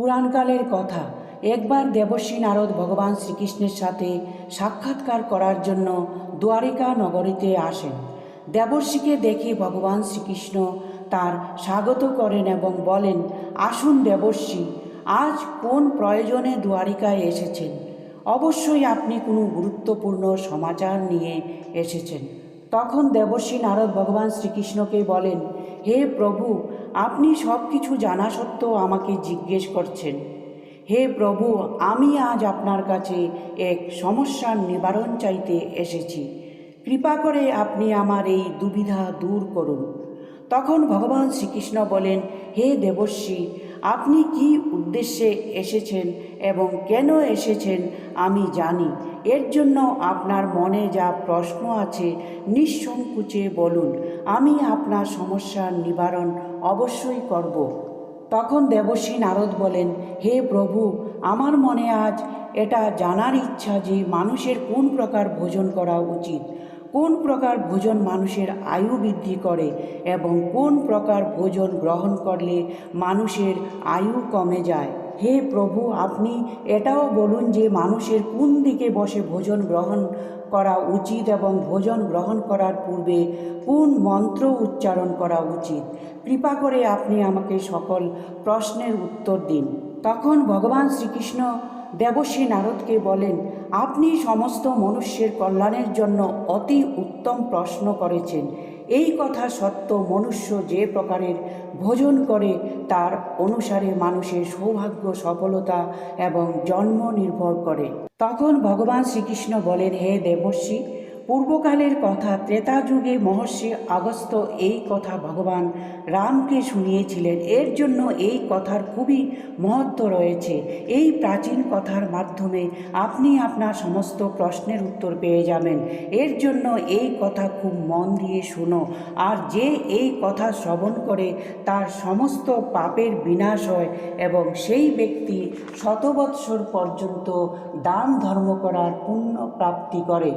পুরাণকালের কথা। একবার দেবশ্রী নারদ ভগবান শ্রীকৃষ্ণের সাথে সাক্ষাৎকার করার জন্য দ্বারিকা নগরীতে আসেন। দেবর্ষিকে দেখে ভগবান শ্রীকৃষ্ণ তার স্বাগত করেন এবং বলেন, আসুন দেবর্ষি, আজ কোন প্রয়োজনে দ্বারিকায় এসেছেন? অবশ্যই আপনি কোনো গুরুত্বপূর্ণ সমাচার নিয়ে এসেছেন। তখন দেবশ্রী নারদ ভগবান শ্রীকৃষ্ণকে বলেন, হে প্রভু, আপনি সব কিছু জানা সত্ত্বেও আমাকে জিজ্ঞেস করছেন। হে প্রভু, আমি আজ আপনার কাছে এক সমস্যার নিবারণ চাইতে এসেছি। কৃপা করে আপনি আমার এই দুবিধা দূর করুন। তখন ভগবান শ্রীকৃষ্ণ বলেন, হে দেবশ্রী আপনি কি উদ্দেশ্যে এসেছেন এবং কেন এসেছেন আমি জানি। এর জন্য আপনার মনে যা প্রশ্ন আছে নিঃসংকোচে বলুন। আমি আপনার সমস্যার নিবারণ অবশ্যই করব। তখন দেবশ্রী নারদ বলেন, হে প্রভু, আমার মনে আজ এটা জানার ইচ্ছা যে মানুষের কোন প্রকার ভোজন করা উচিত। কোন প্রকার ভোজন মানুষের আয়ু বৃদ্ধি করে এবং কোন প্রকার ভোজন গ্রহণ করলে মানুষের আয়ু কমে যায়? হে প্রভু, আপনি এটাও বলুন যে মানুষের কোন দিকে বসে ভোজন গ্রহণ করা উচিত এবং ভোজন গ্রহণ করার পূর্বে কোন মন্ত্র উচ্চারণ করা উচিত? কৃপা করে আপনি আমাকে সকল প্রশ্নের উত্তর দিন। তখন ভগবান শ্রীকৃষ্ণ দেবশ্রী নারদকে বলেন, আপনি সমস্ত মনুষ্যের কল্যাণের জন্য অতি উত্তম প্রশ্ন করেছেন। এই কথা সত্য, মনুষ্য যে প্রকারের ভোজন করে, তার অনুসারে মানুষের সৌভাগ্য, সফলতা এবং জন্ম নির্ভর করে। তখন ভগবান শ্রীকৃষ্ণ বলেন, হে দেবর্ষি পূর্বকালের কথা ত্রেতা যুগে মহর্ষি আগস্ত এই কথা ভগবান রামকে শুনিয়েছিলেন। এর জন্য এই কথার খুবই মহত্ব রয়েছে। এই প্রাচীন কথার মাধ্যমে আপনি আপনার সমস্ত প্রশ্নের উত্তর পেয়ে যাবেন। এর জন্য এই কথা খুব মন দিয়ে শুনো। আর যে এই কথা শ্রবণ করে তার সমস্ত পাপের বিনাশ হয় এবং সেই ব্যক্তি শতবৎসর পর্যন্ত দান ধর্ম করার পুণ্য প্রাপ্তি করে।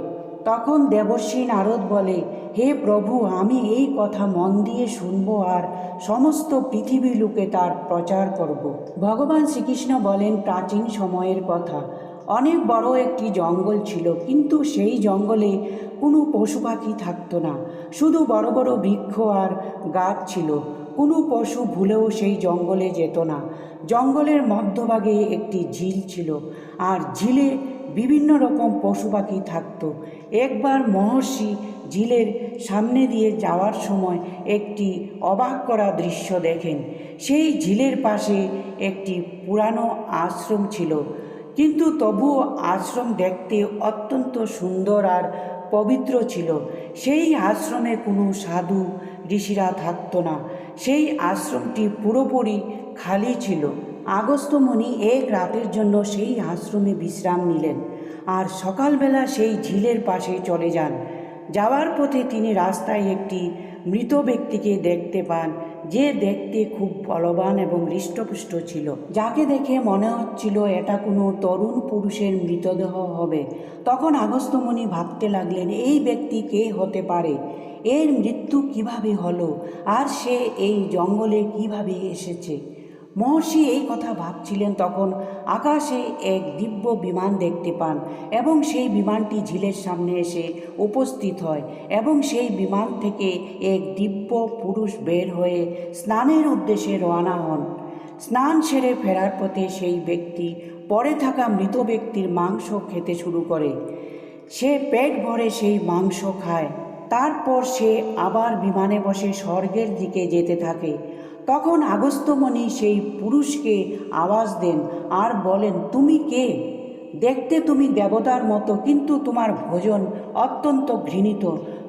তখন দেবর্ষী নারদ বলে, হে প্রভু, আমি এই কথা মন দিয়ে শুনব আর সমস্ত পৃথিবী লোকে তার প্রচার করব। ভগবান শ্রীকৃষ্ণ বলেন, প্রাচীন সময়ের কথা। অনেক বড় একটি জঙ্গল ছিল, কিন্তু সেই জঙ্গলে কোনো পশু পাখি থাকতো না। শুধু বড় বড় বৃক্ষ আর গাছ ছিল। কোনো পশু ভুলেও সেই জঙ্গলে যেত না। জঙ্গলের মধ্যভাগে একটি ঝিল ছিল, আর ঝিলে বিভিন্ন রকম পশু পাখি থাকতো। একবার মহর্ষি ঝিলের সামনে দিয়ে যাওয়ার সময় একটি অবাক করা দৃশ্য দেখেন। সেই ঝিলের পাশে একটি পুরানো আশ্রম ছিল। কিন্তু তবুও আশ্রম দেখতে অত্যন্ত সুন্দর আর পবিত্র ছিল। সেই আশ্রমে কোনো সাধু ঋষিরা থাকতো না। সেই আশ্রমটি পুরোপুরি খালি ছিল। আগস্তমণি এক রাতের জন্য সেই আশ্রমে বিশ্রাম নিলেন আর সকালবেলা সেই ঝিলের পাশে চলে যান। যাওয়ার পথে তিনি রাস্তায় একটি মৃত ব্যক্তিকে দেখতে পান, যে দেখতে খুব বলবান এবং হৃষ্টপুষ্ট ছিল। যাকে দেখে মনে হচ্ছিল, এটা কোনো তরুণ পুরুষের মৃতদেহ হবে। তখন আগস্তমণি ভাবতে লাগলেন, এই ব্যক্তি কে হতে পারে? এর মৃত্যু কীভাবে হলো? আর সে এই জঙ্গলে কীভাবে এসেছে? মহর্ষি এই কথা ভাবছিলেন তখন আকাশে এক দিব্য বিমান দেখতে পান এবং সেই বিমানটি ঝিলের সামনে এসে উপস্থিত হয় এবং সেই বিমান থেকে এক দিব্য পুরুষ বের হয়ে স্নানের উদ্দেশ্যে রওনা হন। স্নান সেরে ফেরার পথে সেই ব্যক্তি পরে থাকা মৃত ব্যক্তির মাংস খেতে শুরু করে। সে পেট ভরে সেই মাংস খায়। তারপর সে আবার বিমানে বসে স্বর্গের দিকে যেতে থাকে। তখন আগস্তমণি সেই পুরুষকে আওয়াজ দেন, আর বলেন, তুমি কে? দেখতে তুমি দেবতার মতো, কিন্তু তোমার ভোজন অত্যন্ত ঘৃণিত।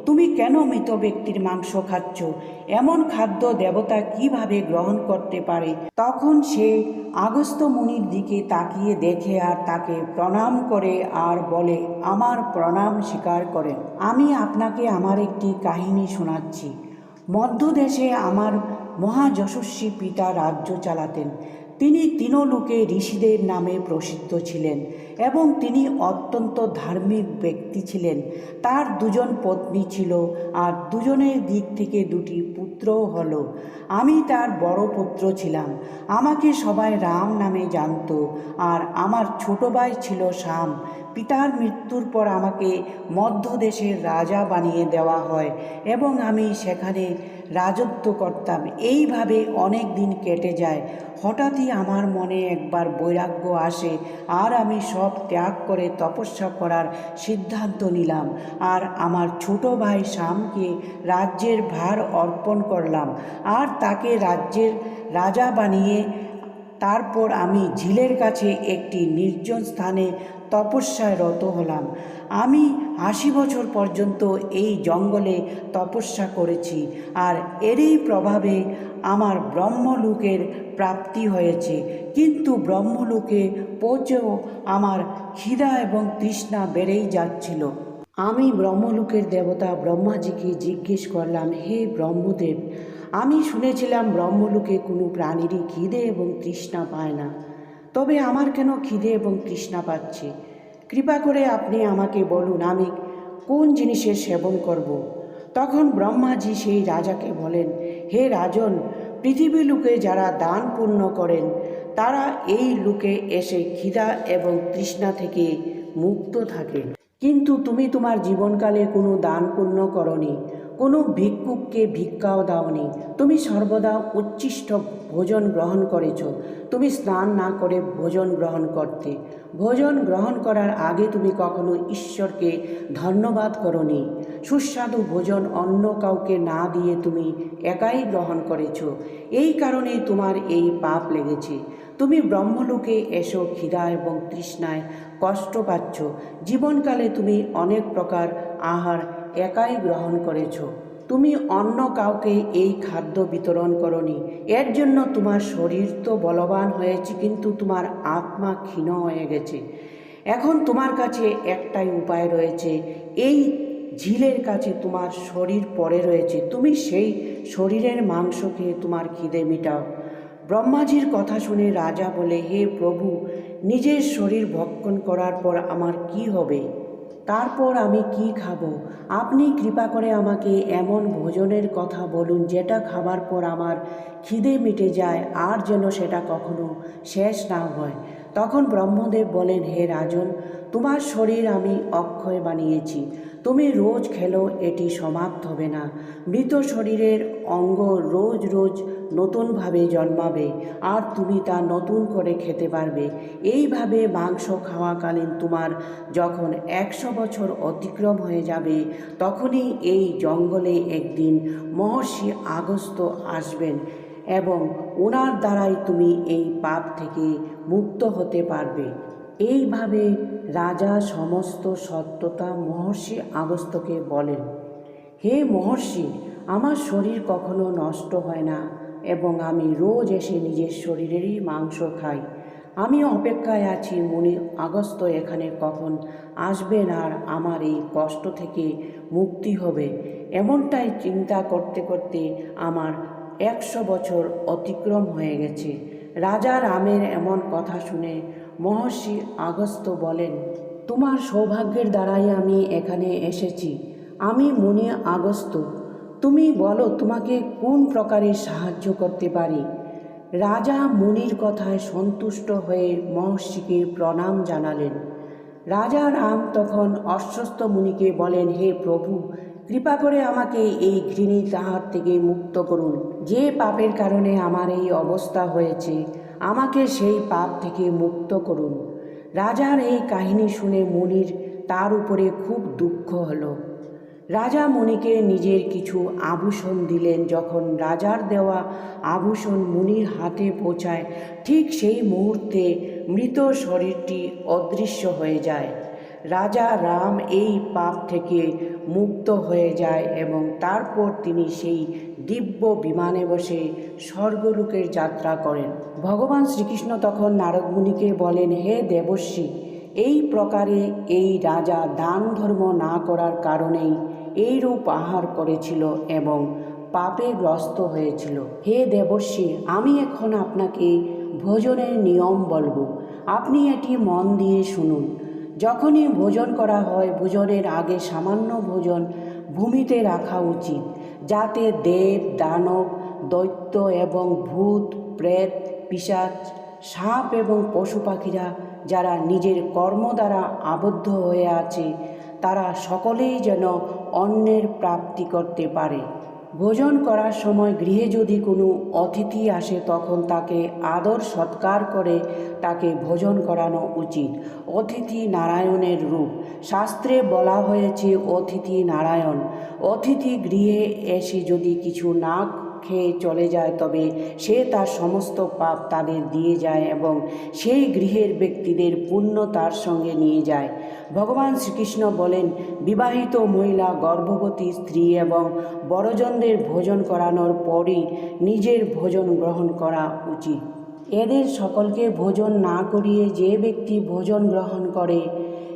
তুমি কেন মৃত ব্যক্তির মাংস খাচ্ছ? এমন খাদ্য দেবতা কীভাবে গ্রহণ করতে পারে? তখন সে আগস্ত মুনির দিকে তাকিয়ে দেখে আর তাকে প্রণাম করে আর বলে, আমার প্রণাম স্বীকার করেন। আমি আপনাকে আমার একটি কাহিনী শোনাচ্ছি। মধ্যদেশে আমার মহাযশস্বী পিতা রাজ্য চালাতেন। তিনি তিনলোকে ঋষিদের নামে প্রসিদ্ধ ছিলেন এবং তিনি অত্যন্ত ধার্মিক ব্যক্তি ছিলেন। তার দুজন পত্নী ছিল আর দুজনের দিক থেকে দুটি পুত্রও হলো। আমি তার বড় পুত্র ছিলাম। আমাকে সবাই রাম নামে জানতো আর আমার ছোট ভাই ছিল শ্যাম। পিতার মৃত্যুর পর আমাকে মধ্যদেশের রাজা বানিয়ে দেওয়া হয় এবং আমি সেখানে রাজত্ব করতাম। এইভাবে অনেক দিন কেটে যায়। হঠাৎই আমার মনে একবার বৈরাগ্য আসে আর আমি সব ত্যাগ করে তপস্যা করার সিদ্ধান্ত নিলাম আর আমার ছোট ভাই শ্যামকে রাজ্যের ভার অর্পণ করলাম আর তাকে রাজ্যের রাজা বানিয়ে তারপর আমি ঝিলের কাছে একটি নির্জন স্থানে তপস্যায় রত হলাম। আমি আশি বছর পর্যন্ত এই জঙ্গলে তপস্যা করেছি আর এরই প্রভাবে আমার ব্রহ্মলোকের প্রাপ্তি হয়েছে। কিন্তু ব্রহ্মলোকে পৌঁছেও আমার খিদা এবং তৃষ্ণা বেড়েই যাচ্ছিল। আমি ব্রহ্মলোকের দেবতা ব্রহ্মাজিকে জিজ্ঞেস করলাম, হে ব্রহ্মদেব আমি শুনেছিলাম ব্রহ্মলোকে কোনো প্রাণীরই খিদে এবং তৃষ্ণা পায় না। তবে আমার কেন খিদে এবং তৃষ্ণা পাচ্ছে? কৃপা করে আপনি আমাকে বলুন, আমি কোন জিনিসের সেবন করব। তখন ব্রহ্মাজি সেই রাজাকে বলেন, হে রাজন, পৃথিবী লোকে যারা দান পূর্ণ করেন, তারা এই লোকে এসে খিদা এবং তৃষ্ণা থেকে মুক্ত থাকে কিন্তু তুমি তোমার জীবনকালে কোনো দান পুণ্য করনি। কোনো ভিক্ষুককে ভিক্ষাও দাওনি। তুমি সর্বদা উচ্ছিষ্ট ভোজন গ্রহণ করেছ। তুমি স্নান না করে ভোজন গ্রহণ করতে। ভোজন গ্রহণ করার আগে তুমি কখনো ঈশ্বরকে ধন্যবাদ করনি। সুস্বাদু ভোজন অন্য কাউকে না দিয়ে তুমি একাই গ্রহণ করেছ। এই কারণেই তোমার এই পাপ লেগেছে। তুমি ব্রহ্মলোকে এসো খিদা এবং তৃষ্ণায় কষ্ট পাচ্ছ। জীবনকালে তুমি অনেক প্রকার আহার একাই গ্রহণ করেছ। তুমি অন্য কাউকে এই খাদ্য বিতরণ করনি। এর জন্য তোমার শরীর তো বলবান হয়েছে, কিন্তু তোমার আত্মা ক্ষীণ হয়ে গেছে। এখন তোমার কাছে একটাই উপায় রয়েছে। এই ঝিলের কাছে তোমার শরীর পড়ে রয়েছে। তুমি সেই শরীরের মাংস খেয়ে তোমার খিদে মিটাও। ব্রহ্মাজির কথা শুনে রাজা বলে, হে প্রভু, নিজের শরীর ভক্ষণ করার পর আমার কি হবে? তারপর আমি কি খাব? আপনি কৃপা করে আমাকে এমন ভোজনের কথা বলুন, যেটা খাবার পর আমার খিদে মিটে যায়, আর যেন সেটা কখনো শেষ না হয়। তখন ব্রহ্মদেব বলেন, হে রাজন তোমার শরীর আমি অক্ষয় বানিয়েছি। তুমি রোজ খেলো, এটি সমাপ্ত হবে না। মৃত শরীরের অঙ্গ রোজ রোজ নতুনভাবে জন্মাবে, আর তুমি তা নতুন করে খেতে পারবে। এইভাবে মাংস খাওয়াকালীন তোমার যখন একশো বছর অতিক্রম হয়ে যাবে, তখনই এই জঙ্গলে একদিন মহর্ষি আগস্ত আসবেন এবং ওনার দ্বারাই তুমি এই পাপ থেকে মুক্ত হতে পারবে। এইভাবে রাজা সমস্ত সত্যতা মহর্ষি আগস্তকে বলেন, হে মহর্ষি, আমার শরীর কখনো নষ্ট হয় না এবং আমি রোজ এসে নিজের শরীরেরই মাংস খাই। আমি অপেক্ষায় আছি মুনি আগস্ত এখানে কখন আসবেন আর আমার এই কষ্ট থেকে মুক্তি হবে। এমনটাই চিন্তা করতে করতে আমার একশো বছর অতিক্রম হয়ে গেছে। রাজা রামের এমন কথা শুনে মহর্ষি আগস্ত বলেন, তোমার সৌভাগ্যের দ্বারাই আমি এখানে এসেছি। আমি মুনি আগস্ত তুমি বলো, তোমাকে কোন প্রকারে সাহায্য করতে পারি? রাজা মুনির কথায় সন্তুষ্ট হয়ে মহর্ষিকে প্রণাম জানালেন। রাজা রাম তখন অশ্বস্ত মুনিকে বলেন, হে প্রভু কৃপা করে আমাকে এই ঘৃণী তাহার থেকে মুক্ত করুন। যে পাপের কারণে আমার এই অবস্থা হয়েছে, আমাকে সেই পাপ থেকে মুক্ত করুন। রাজার এই কাহিনী শুনে মুনির তার উপরে খুব দুঃখ হলো। রাজা মুনিকে নিজের কিছু আভূষণ দিলেন। যখন রাজার দেওয়া আভূষণ মুনির হাতে পৌঁছায়, ঠিক সেই মুহূর্তে মৃত শরীরটি অদৃশ্য হয়ে যায়। রাজা রাম এই পাপ থেকে মুক্ত হয়ে যায় এবং তারপর তিনি সেই দিব্য বিমানে বসে স্বর্গলোকের যাত্রা করেন। ভগবান শ্রীকৃষ্ণ তখন নারদ মুনিকে বলেন, হে দেবর্ষি, এই প্রকারে এই রাজা দান ধর্ম না করার কারণেই এইরূপ আহার করেছিল এবং পাপে গ্রস্ত হয়েছিল। হে দেবর্ষি, আমি এখন আপনাকে ভোজনের নিয়ম বলব। আপনি এটি মন দিয়ে শুনুন। যখনই ভোজন করা হয়, ভোজনের আগে সামান্য ভোজন ভূমিতে রাখা উচিত, যাতে দেব, দানব, দৈত্য এবং ভূত, প্রেত, পিশাচ, সাপ এবং পশু পাখিরা যারা নিজের কর্ম দ্বারা আবদ্ধ হয়ে আছে, তারা সকলেই যেন অন্যের প্রাপ্তি করতে পারে। ভোজন করার সময় গৃহে যদি কোনো অতিথি আসে, তখন তাকে আদর সৎকার করে তাকে ভোজন করানো উচিত। অতিথি নারায়ণের রূপ। শাস্ত্রে বলা হয়েছে, অতিথি নারায়ণ। অতিথি গৃহে এসে যদি কিছু না খেয়ে চলে যায়, তবে সে তার সমস্ত পাপ তাদের দিয়ে যায় এবং সেই গৃহের ব্যক্তিদের পুণ্য তার সঙ্গে নিয়ে যায়। ভগবান শ্রীকৃষ্ণ বলেন, বিবাহিত মহিলা গর্ভবতী স্ত্রী এবং বড়জনদের ভোজন করানোর পরই নিজের ভোজন গ্রহণ করা উচিত। এদের সকলকে ভোজন না করিয়ে যে ব্যক্তি ভোজন গ্রহণ করে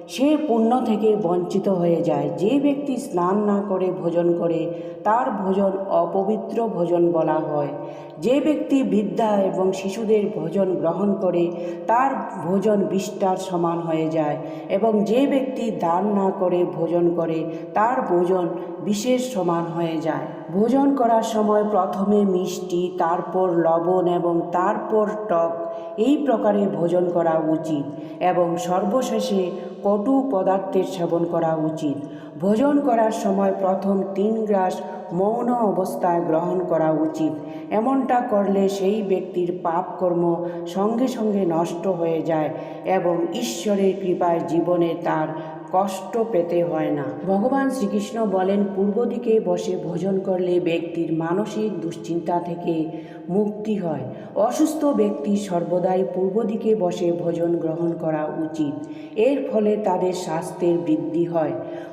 সে পুণ্য থেকে বঞ্চিত হয়ে যায়। যে ব্যক্তি স্নান না করে ভোজন করে, তার ভোজন অপবিত্র ভোজন বলা হয়। যে ব্যক্তি বৃদ্ধা এবং শিশুদের ভোজন গ্রহণ করে, তার ভোজন বিষ্টার সমান হয়ে যায় এবং যে ব্যক্তি দান না করে, ভোজন করে, তার ভোজন বিশেষ সমান হয়ে যায়। ভোজন করার সময় প্রথমে মিষ্টি, তারপর লবণ এবং তারপর টক, এই প্রকারে ভোজন করা উচিত এবং সর্বশেষে কটু পদার্থের সেবন করা উচিত। ভোজন করার সময় প্রথম তিন গ্রাস মৌন অবস্থায় গ্রহণ করা উচিত। এমনটা করলে সেই ব্যক্তির পাপ কর্ম সঙ্গে সঙ্গে নষ্ট হয়ে যায় এবং ঈশ্বরের কৃপায় জীবনে তার কষ্ট পেতে হয় না। ভগবান শ্রীকৃষ্ণ বলেন, পূর্ব দিকে বসে ভোজন করলে ব্যক্তির মানসিক দুশ্চিন্তা থেকে মুক্তি হয়। অসুস্থ ব্যক্তি সর্বদাই পূর্ব দিকে বসে ভোজন গ্রহণ করা উচিত। এর ফলে তাদের স্বাস্থ্যের বৃদ্ধি হয়।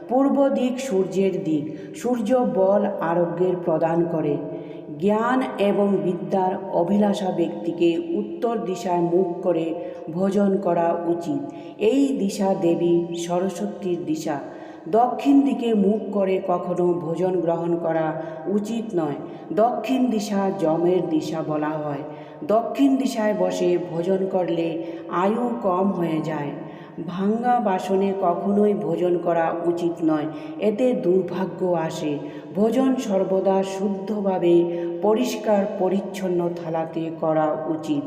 পূর্ব দিক সূর্যের দিক, সূর্য বল আরোগ্যের প্রদান করে। জ্ঞান এবং বিদ্যার অভিলাষা ব্যক্তিকে উত্তর দিশায় মুখ করে ভোজন করা উচিত। এই দিশা দেবী সরস্বতীর দিশা। দক্ষিণ দিকে মুখ করে কখনো ভোজন গ্রহণ করা উচিত নয়। দক্ষিণ দিশা যমের দিশা বলা হয়। দক্ষিণ দিশায় বসে ভোজন করলে আয়ু কম হয়ে যায়। ভাঙ্গা বাসনে কখনোই ভোজন করা উচিত নয়, এতে দুর্ভাগ্য আসে। ভোজন সর্বদা শুদ্ধভাবে পরিষ্কার পরিচ্ছন্ন থালাতে করা উচিত।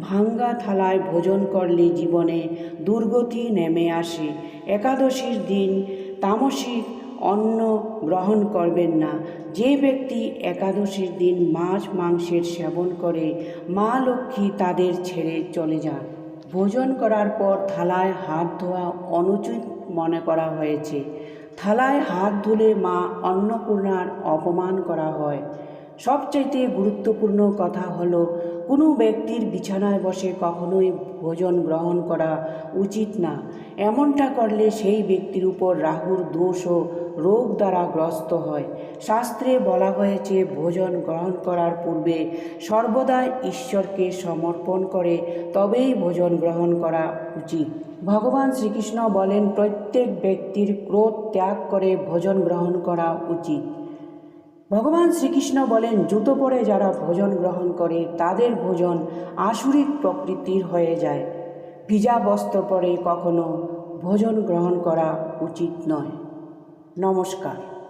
ভাঙ্গা থালায় ভোজন করলে জীবনে দুর্গতি নেমে আসে। একাদশীর দিন তামসিক অন্ন গ্রহণ করবেন না। যে ব্যক্তি একাদশীর দিন মাছ মাংসের সেবন করে, মা লক্ষ্মী তাদের ছেড়ে চলে যান। ভোজন করার পর থালায় হাত ধোয়া অনুচিত মনে করা হয়েছে। থালায় হাত ধুলে মা অন্নপূর্ণার অপমান করা হয়। সবচাইতে গুরুত্বপূর্ণ কথা হলো, কোনো ব্যক্তির বিছানায় বসে কখনোই ভোজন গ্রহণ করা উচিত না। এমনটা করলে সেই ব্যক্তির উপর রাহুর দোষ ও রোগ দ্বারা গ্রস্ত হয়। শাস্ত্রে বলা হয়েছে, ভোজন গ্রহণ করার পূর্বে সর্বদা ঈশ্বরকে সমর্পণ করে, তবেই ভোজন গ্রহণ করা উচিত। ভগবান শ্রীকৃষ্ণ বলেন, প্রত্যেক ব্যক্তির ক্রোধ ত্যাগ করে ভোজন গ্রহণ করা উচিত। ভগবান শ্রীকৃষ্ণ বলেন, জুতো পরে যারা ভোজন গ্রহণ করে, তাদের ভোজন আসুরিক প্রকৃতির হয়ে যায়। ভিজা বস্ত্র পরে কখনো ভোজন গ্রহণ করা উচিত নয়। নমস্কার।